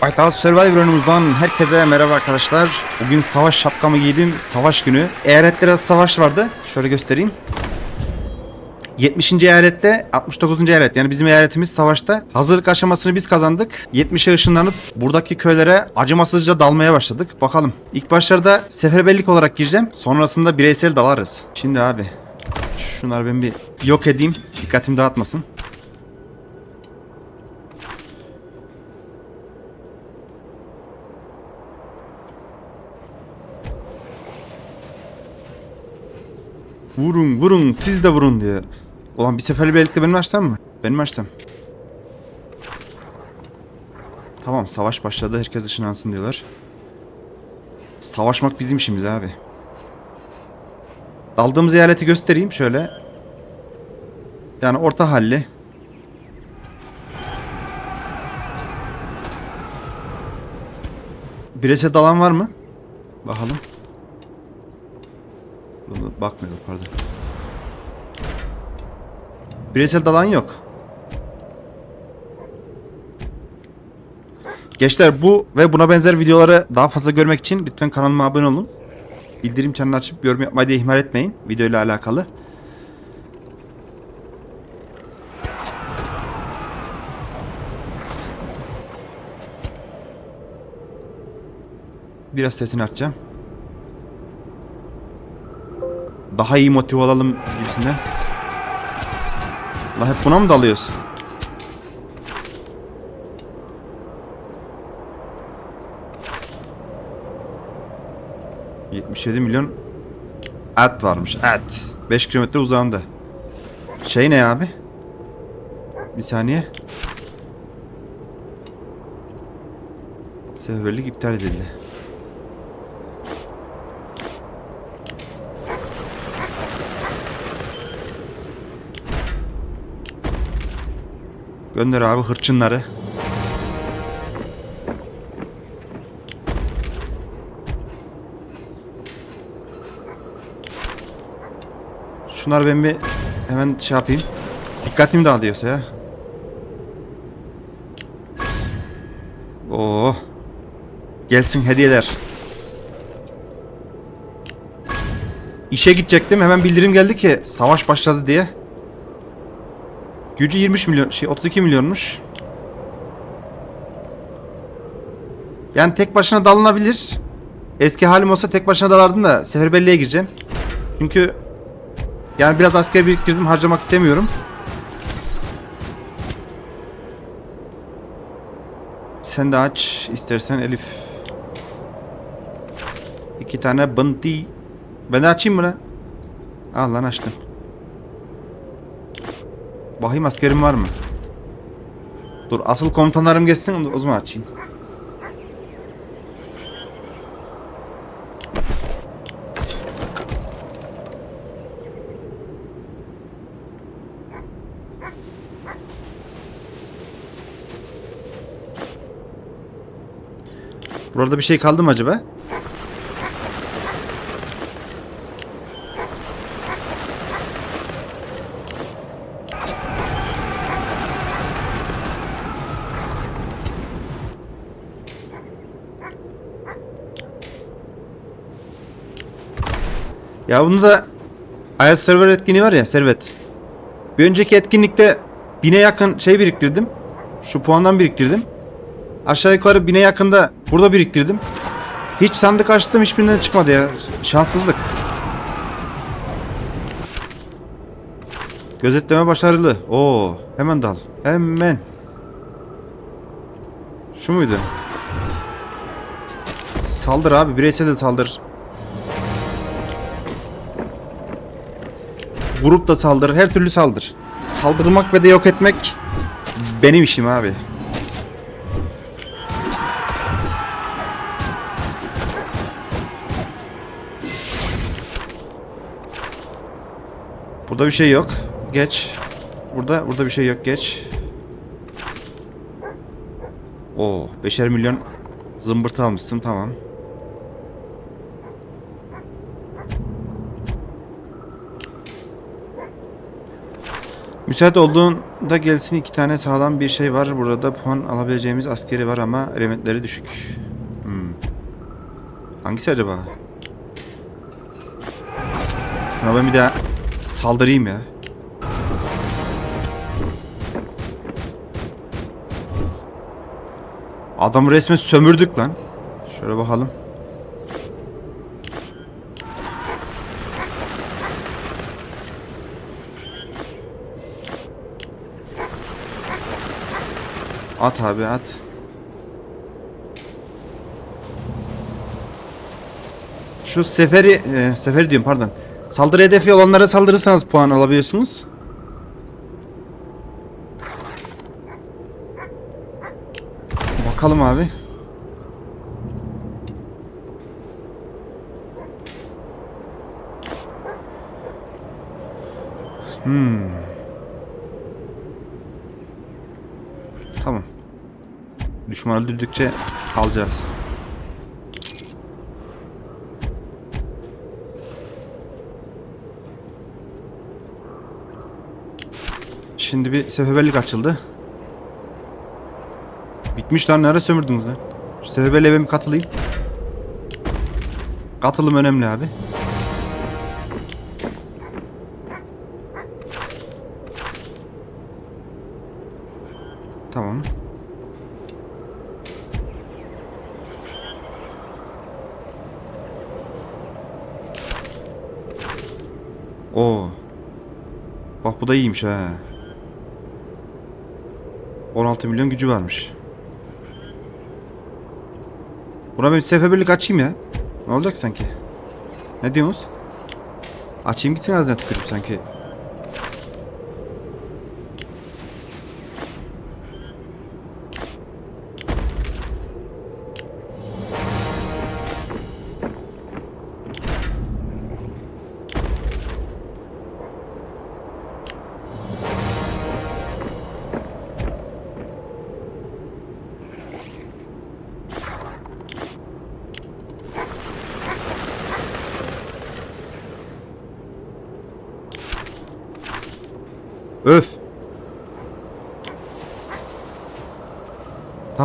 Whitehouse Survivor oyunumuzdan herkese merhaba arkadaşlar. Bugün savaş şapkamı giydim. Savaş günü. Eyaletlere savaş vardı. Şöyle göstereyim. 70. eyalette 69. eyalet yani bizim eyaletimiz savaşta. Hazırlık aşamasını biz kazandık. 70'e ışınlanıp buradaki köylere acımasızca dalmaya başladık. Bakalım. İlk başlarda seferberlik olarak gireceğim. Sonrasında bireysel dalarız. Şimdi abi şunları ben bir yok edeyim. Dikkatim dağıtmasın. Vurun vurun siz de vurun diyor. Ulan bir seferberlikte benim açsam mı? Benim açsam. Tamam savaş başladı herkes ışınlansın diyorlar. Savaşmak bizim işimiz abi. Daldığımız eyaleti göstereyim şöyle. Yani orta halli. Birese dalan var mı? Bakalım. Bakmıyorduk pardon. Bireysel dalan yok. Gençler bu ve buna benzer videoları daha fazla görmek için lütfen kanalıma abone olun. Bildirim çanını açıp yorum yapmayı da ihmal etmeyin videoyla alakalı. Biraz sesini açacağım. Daha iyi motive olalım gibisinden. La hep buna mı dalıyorsun? ...77 milyon... ...at varmış, at. 5 kilometre uzağında. Şey ne abi? Bir saniye. Seferberlik iptal edildi. Gönder abi hırçınları. Şunlar ben bir hemen şey yapayım. Dikkatimi dağılıyorsa ya. Oo. Gelsin hediyeler. İşe gidecektim. Hemen bildirim geldi ki savaş başladı diye. Gücü 23 milyon şey 32 milyonmuş. Yani tek başına dalınabilir. Eski halim olsa tek başına dalardım da seferberliğe gireceğim. Çünkü yani biraz asker biriktirdim harcamak istemiyorum. Sen de aç istersen Elif. İki tane bınti. Ben de açayım mı lan? Al lan açtım. Bakayım askerim var mı? Dur asıl komutanlarım geçsin o zaman açayım. Burada bir şey kaldı mı acaba? Ya bunu da Ayaz server etkinliği var ya servet. Bir önceki etkinlikte bine yakın şey biriktirdim. Şu puandan biriktirdim. Aşağı yukarı bine yakında burada biriktirdim. Hiç sandık açtım hiçbirinden çıkmadı ya. Şanssızlık. Gözetleme başarılı. Oo, hemen dal. Hemen. Şu muydu? Saldır abi, bireysel de saldır. Grup da saldır, her türlü saldır. Saldırmak ve de yok etmek benim işim abi. Burada bir şey yok. Geç. Burada burada bir şey yok. Geç. Oo, 5'er milyon zımbırtı almışsın. Tamam. Müsait olduğunda gelsin iki tane sağlam bir şey var. Burada puan alabileceğimiz askeri var ama elementleri düşük. Hmm. Hangisi acaba? Şuna ben bir daha saldırayım ya. Adamı resmen sömürdük lan. Şöyle bakalım. At abi at. Şu seferi, e, seferi diyorum pardon. Saldırı hedefi olanlara saldırırsanız puan alabiliyorsunuz. Bakalım abi. Hmm. Tamam. Düşman öldürdükçe alacağız. Şimdi bir seferberlik açıldı. Bitmiş lan nereye sömürdünüz lan? Şu seferberliğe ben katılayım. Katılım önemli abi. Tamam. Oo. Bak da iyiymiş ha. 16 milyon gücü varmış. Buna ben seferberlik açayım ya. Ne olacak sanki? Ne diyorsunuz? Açayım gitsin ağzına tükürüm sanki.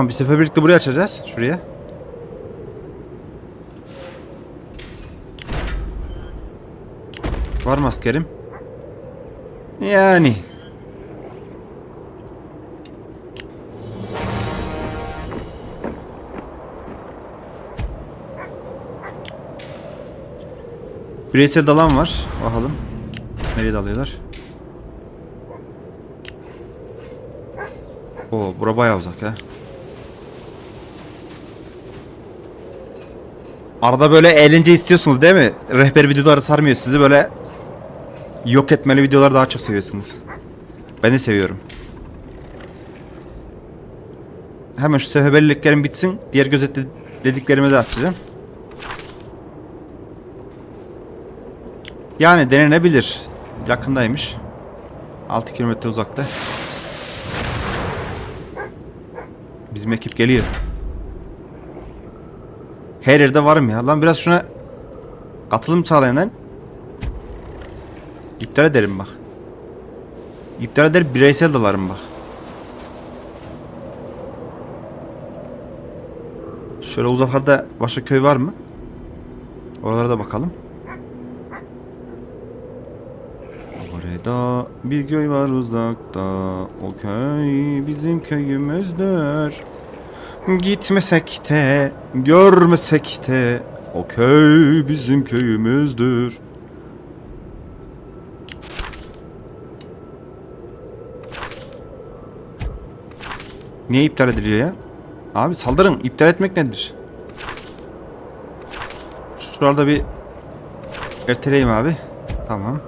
Tamam bir seferberlikte buraya açacağız. Şuraya. Var mı askerim? Yani. Bireysel dalan var. Bakalım. Nereye dalıyorlar? Oo, bura bayağı uzak ya. Arada böyle eğlence istiyorsunuz değil mi? Rehber videoları sarmıyor sizi böyle yok etmeli videoları daha çok seviyorsunuz. Ben de seviyorum. Hemen şu seferberliklerim bitsin. Diğer gözetlediklerimi de açacağım. Yani denenebilir. Yakındaymış. 6 kilometre uzakta. Bizim ekip geliyor. Her yerde varım ya. Lan biraz şuna katılım sağlayın lan. İptal ederim bak. İptal eder bireysel dalarım bak. Şöyle uzaklarda başka köy var mı? Oralara da bakalım. Orada bir köy var uzakta. O köy bizim köyümüzdür. Gitmesek de, görmesek de o köy bizim köyümüzdür. Niye iptal ediliyor ya? Abi saldırın. İptal etmek nedir? Şuralarda bir erteleyeyim abi. Tamam.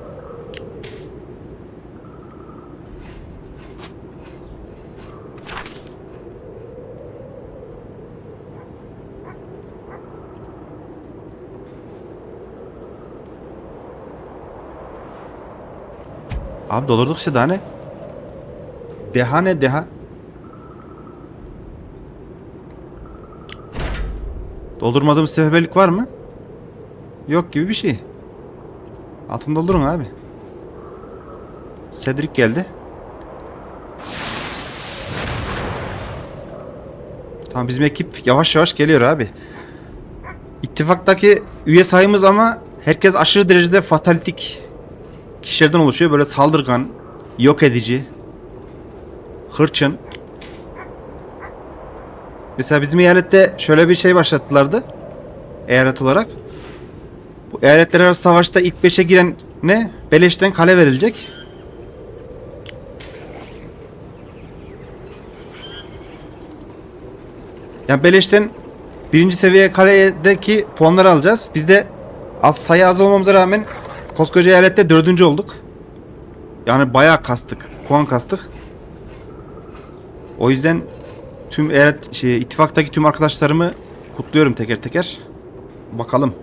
Abi doldurduk işte daha ne? Deha ne deha? Doldurmadığımız seferberlik var mı? Yok gibi bir şey. Altını doldurun abi. Cedric geldi. Tamam bizim ekip yavaş yavaş geliyor abi. İttifaktaki üye sayımız ama herkes aşırı derecede fatalitik kişilerden oluşuyor. Böyle saldırgan, yok edici, hırçın. Mesela bizim eyalette şöyle bir şey başlattılardı. Eyalet olarak. Bu eyaletler arası savaşta ilk 5'e giren ne? Beleşten kale verilecek. Yani Beleş'ten birinci seviye kaledeki puanları alacağız. Biz de az sayı az olmamıza rağmen koskoca eyalette dördüncü olduk. Yani bayağı kastık. Puan kastık. O yüzden tüm eyalet şey, ittifaktaki tüm arkadaşlarımı kutluyorum teker teker. Bakalım.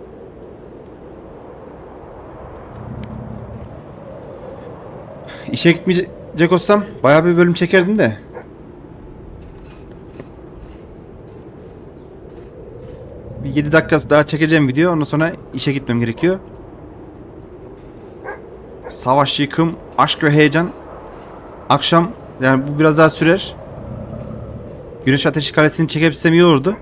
İşe gitmeyecek olsam bayağı bir bölüm çekerdim de. Bir 7 dakika daha çekeceğim video. Ondan sonra işe gitmem gerekiyor. Savaş, yıkım, aşk ve heyecan. Akşam yani bu biraz daha sürer. Güneş Ateşi Kalesi'ni çekebilsem iyi olurdu.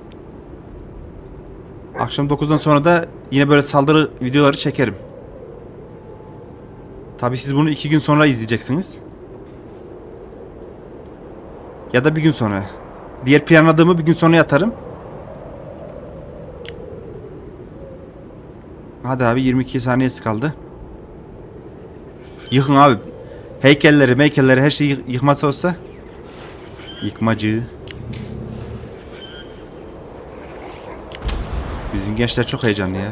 Akşam 9'dan sonra da yine böyle saldırı videoları çekerim. Tabii siz bunu iki gün sonra izleyeceksiniz. Ya da bir gün sonra. Diğer planladığımı bir gün sonra yatarım. Hadi abi 22 saniyesi kaldı. Yıkın abi. Heykelleri, meykelleri her şeyi yık- yıkması olsa. Yıkmacı. Bizim gençler çok heyecanlı ya.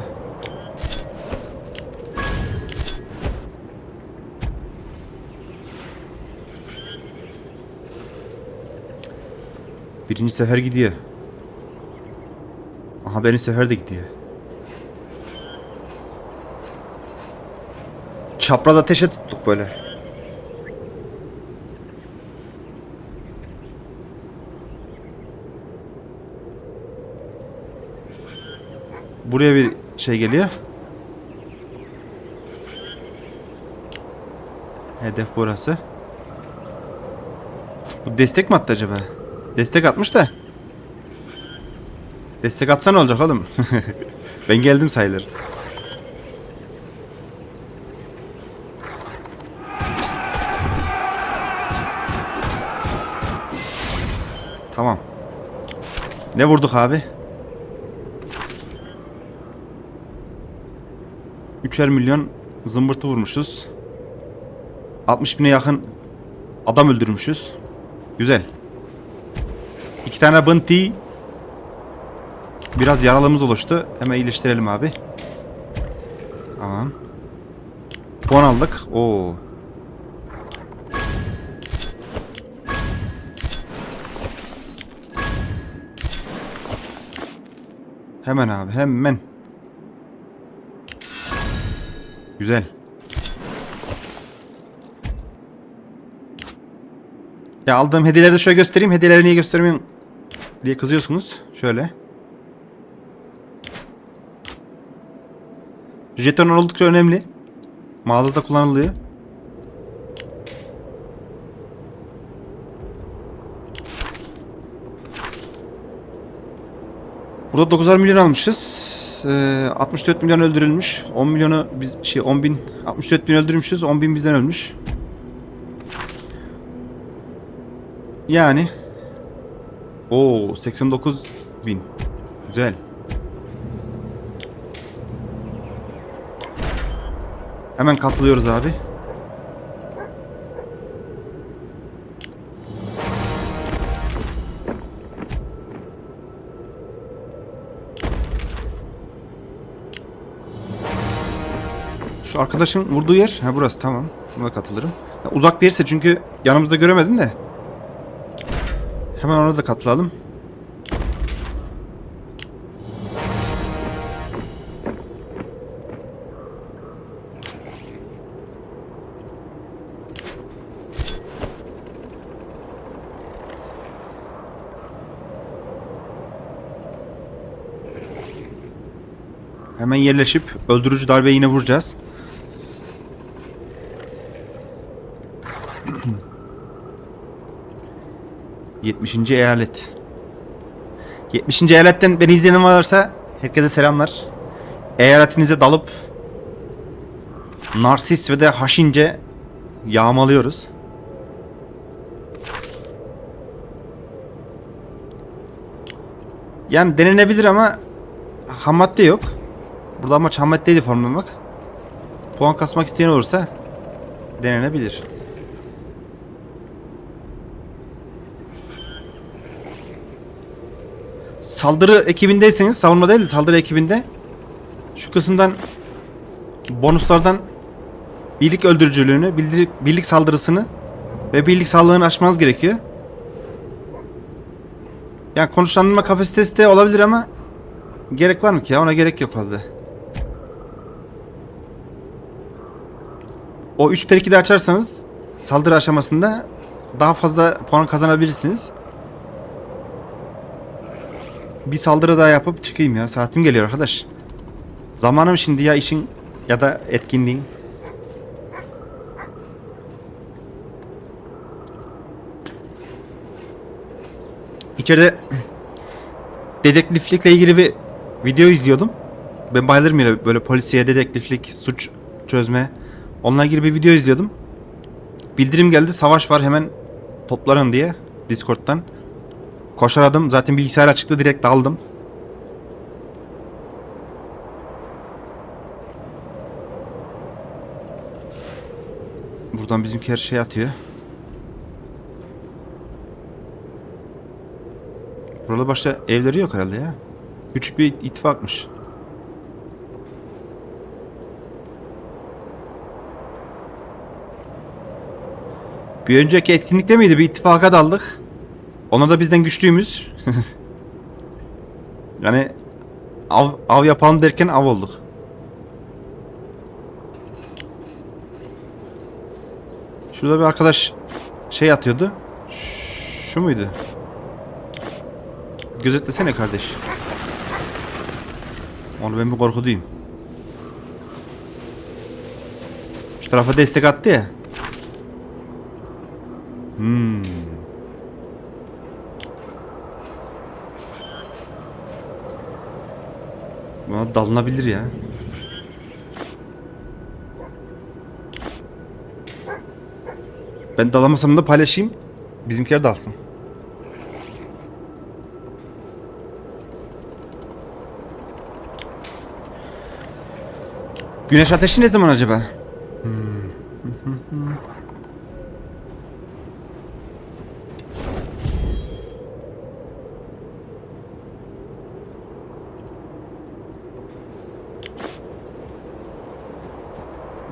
Birinci sefer gidiyor. Aha benim sefer de gidiyor. Çapraz ateşe tuttuk böyle. Buraya bir şey geliyor. Hedef burası. Bu destek mi attı acaba? Destek atmış da. Destek atsa ne olacak oğlum? ben geldim sayılır. Ne vurduk abi? Üçer milyon zımbırtı vurmuşuz. 60 bine yakın adam öldürmüşüz. Güzel. İki tane bınti. Biraz yaralımız oluştu. Hemen iyileştirelim abi. Tamam. Puan aldık. Oo. Hemen abi hemen. Güzel. Ya aldığım hediyeleri de şöyle göstereyim. Hediyeleri niye göstermiyorsun diye kızıyorsunuz. Şöyle. Jeton oldukça önemli. Mağazada kullanılıyor. Burada 9'ar milyon almışız. Ee, 64 milyon öldürülmüş. 10 milyonu biz şey 10 bin 64 bin öldürmüşüz. 10 bin bizden ölmüş. Yani o 89 bin. Güzel. Hemen katılıyoruz abi. Şu arkadaşın vurduğu yer. Ha burası tamam. Buna katılırım. Ya uzak bir yerse çünkü yanımızda göremedim de. Hemen ona da katılalım. Hemen yerleşip öldürücü darbe yine vuracağız. Yetmişinci eyalet. 70. eyaletten beni izleyen varsa herkese selamlar. Eyaletinize dalıp Narsis ve de Haşince yağmalıyoruz. Yani denenebilir ama ham yok. Burada amaç ham maddeyi formlamak. Puan kasmak isteyen olursa denenebilir. Saldırı ekibindeyseniz savunma değil de saldırı ekibinde şu kısımdan bonuslardan birlik öldürücülüğünü, birlik, birlik saldırısını ve birlik sağlığını aşmanız gerekiyor. Yani konuşlandırma kapasitesi de olabilir ama gerek var mı ki ya? Ona gerek yok fazla. O 3 per 2'de açarsanız saldırı aşamasında daha fazla puan kazanabilirsiniz. Bir saldırı daha yapıp çıkayım ya. Saatim geliyor arkadaş. Zamanım şimdi ya işin ya da etkinliğin. İçeride dedektiflikle ilgili bir video izliyordum. Ben bayılırım ya böyle polisiye, dedektiflik, suç çözme. Onunla ilgili bir video izliyordum. Bildirim geldi savaş var hemen toplanın diye Discord'dan. Koşaradım zaten bilgisayar açıktı direkt daldım. Buradan bizimki her şey atıyor. Burada başka evleri yok herhalde ya. Küçük bir ittifakmış. Bir önceki etkinlikte miydi? Bir ittifaka daldık. Ona da bizden güçlüymüz. yani av, av yapalım derken av olduk. Şurada bir arkadaş şey atıyordu. Şu muydu? Gözetlesene kardeş. Onu ben bir korkutayım. Şu tarafa destek attı ya. Hmm. Dalınabilir ya. Ben dalamasam da paylaşayım. Bizimkiler dalsın. Güneş ateşi ne zaman acaba?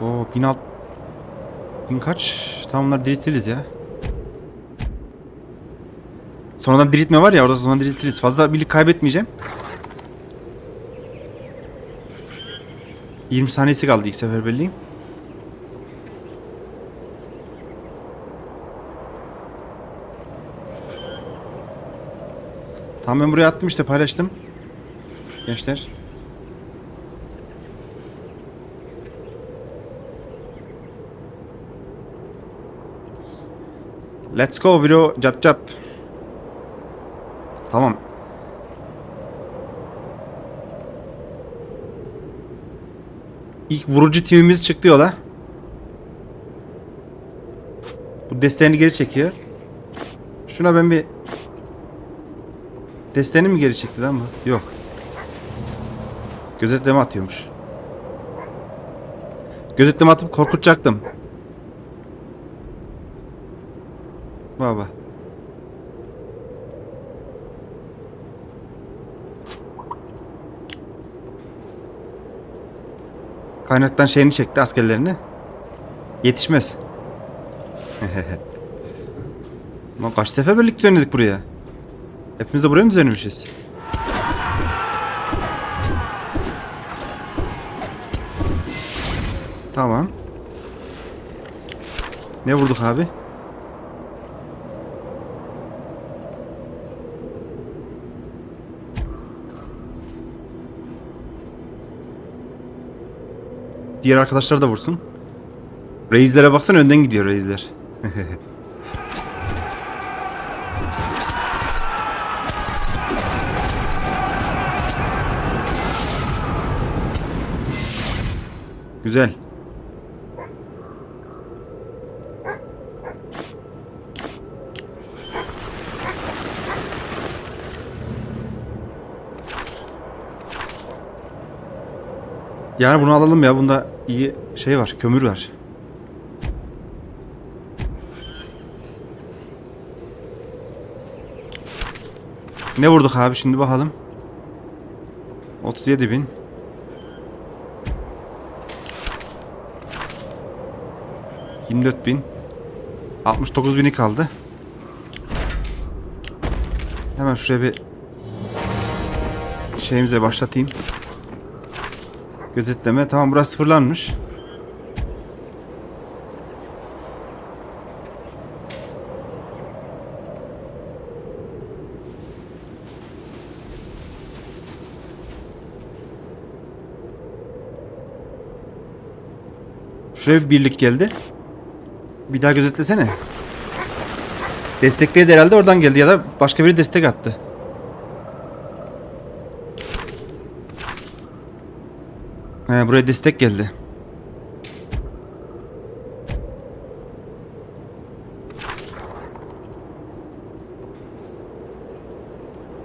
O bin alt... Bin kaç? Tamam bunları diriltiriz ya. Sonradan diriltme var ya orada sonra diriltiriz. Fazla birlik kaybetmeyeceğim. 20 saniyesi kaldı ilk seferberliğin. Tamam ben buraya attım işte paylaştım. Gençler. Let's go video cap cap. Tamam. İlk vurucu timimiz çıktı yola. Bu desteğini geri çekiyor. Şuna ben bir Desteğini mi geri çekti lan bu? Yok. Gözetleme atıyormuş. Gözetleme atıp korkutacaktım. Baba. Kaynaktan şeyini çekti askerlerini. Yetişmez. Lan kaç sefer birlikte dönedik buraya? Hepimiz de buraya mı düzenlemişiz? Tamam. Ne vurduk abi? Diğer arkadaşlar da vursun. Reizlere baksana önden gidiyor reizler. Güzel. Yani bunu alalım ya. Bunda iyi şey var. Kömür var. Ne vurduk abi şimdi bakalım. 37 bin. Yirmi dört bin. 69 bini kaldı. Hemen şuraya bir şeyimize başlatayım. Gözetleme. Tamam burası sıfırlanmış. Şuraya bir birlik geldi. Bir daha gözetlesene. Destekledi herhalde oradan geldi ya da başka biri destek attı. He, buraya destek geldi.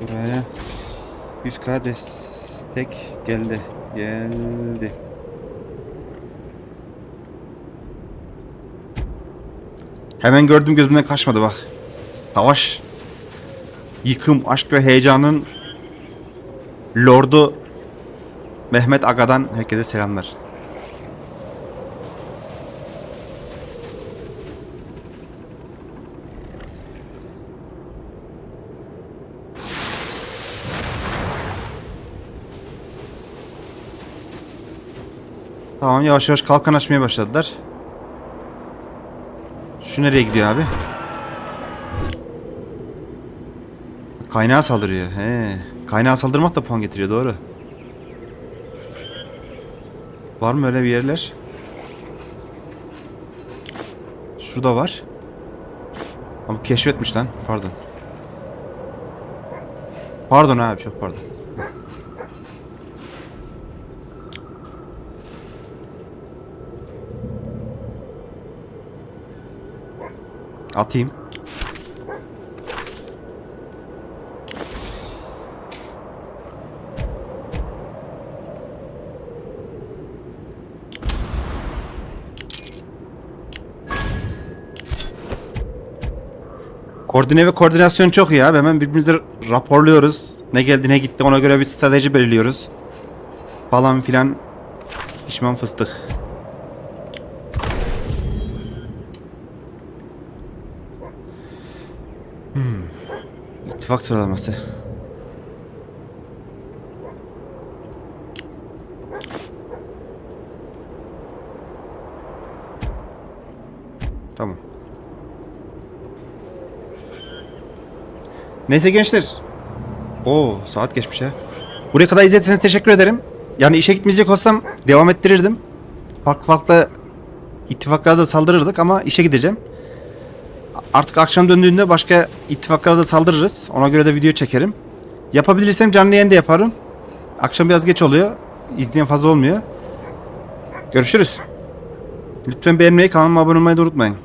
Buraya 100k destek geldi. Geldi. Hemen gördüm gözümden kaçmadı bak. Savaş. Yıkım, aşk ve heyecanın Lordu Mehmet Aga'dan herkese selamlar. Tamam yavaş yavaş kalkan açmaya başladılar. Şu nereye gidiyor abi? Kaynağa saldırıyor. He. Kaynağa saldırmak da puan getiriyor doğru. Var mı öyle bir yerler? Şurada var. Ama keşfetmiş lan. Pardon. Pardon abi çok pardon. Atayım. Koordine ve koordinasyon çok iyi abi. Hemen birbirimize raporluyoruz. Ne geldi ne gitti ona göre bir strateji belirliyoruz. Falan filan. Pişman fıstık. Hmm. İttifak sıralaması. Tamam. Neyse gençler. Oo saat geçmiş ya. Buraya kadar izlediğiniz teşekkür ederim. Yani işe gitmeyecek olsam devam ettirirdim. Farklı farklı ittifaklara da saldırırdık ama işe gideceğim. Artık akşam döndüğünde başka ittifaklara da saldırırız. Ona göre de video çekerim. Yapabilirsem canlı yayın yaparım. Akşam biraz geç oluyor. İzleyen fazla olmuyor. Görüşürüz. Lütfen beğenmeyi, kanalıma abone olmayı da unutmayın.